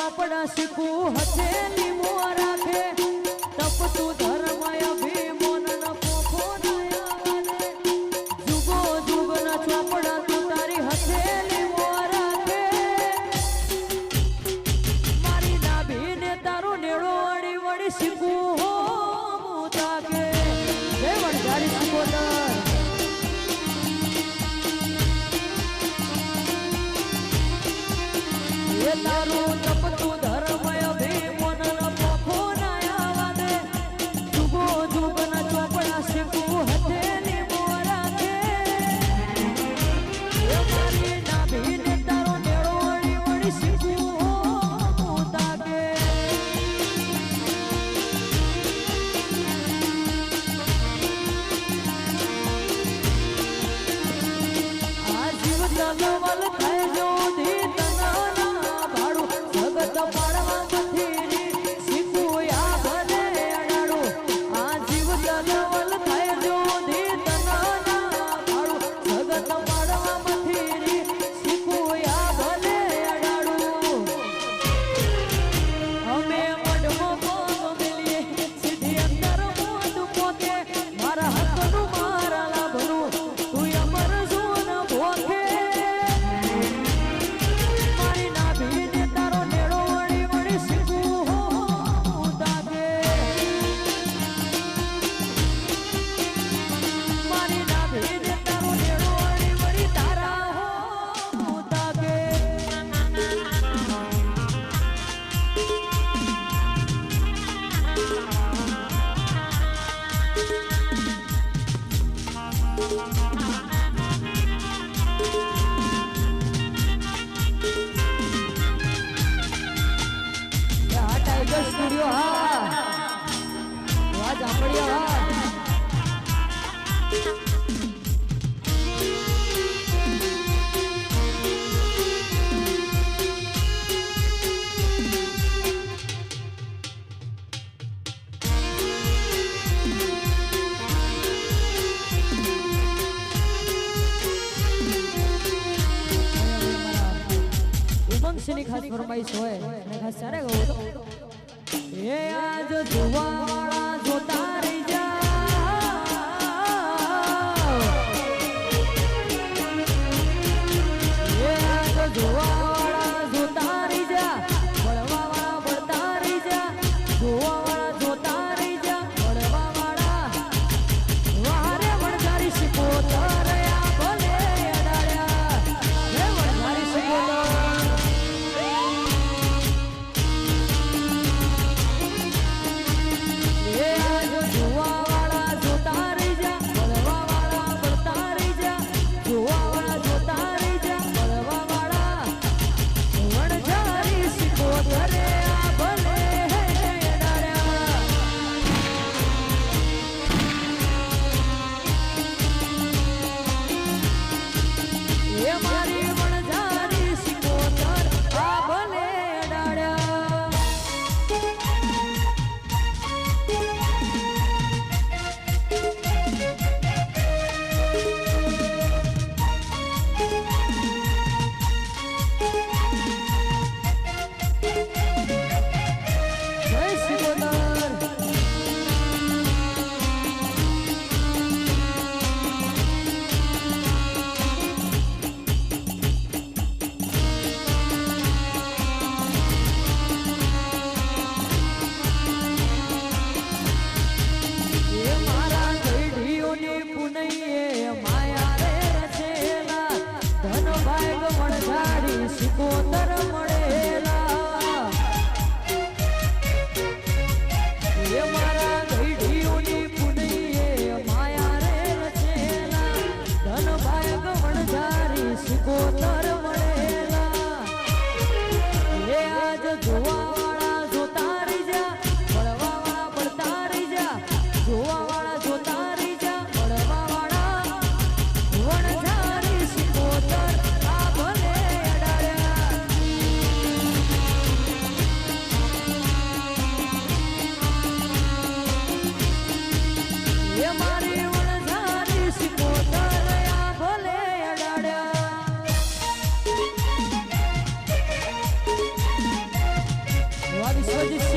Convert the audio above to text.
બાપડા શીખવું હશે લીમો રાખે. તપતું ધર્મ અભિમોન પોખો જુગો જુગ ના ચોપડા તું તારી હશે લીમો રાખે. મારી નાભી ને તારો નેળો વળી વળી શીખવું હો તાકે. હે વણઝારી શીખો તારું નવલ થજો Thank બાઈસ હોય ઘસારે ગયું તો એ આજ જોવા Yeah. સિકોતર મળ Hadi hadi.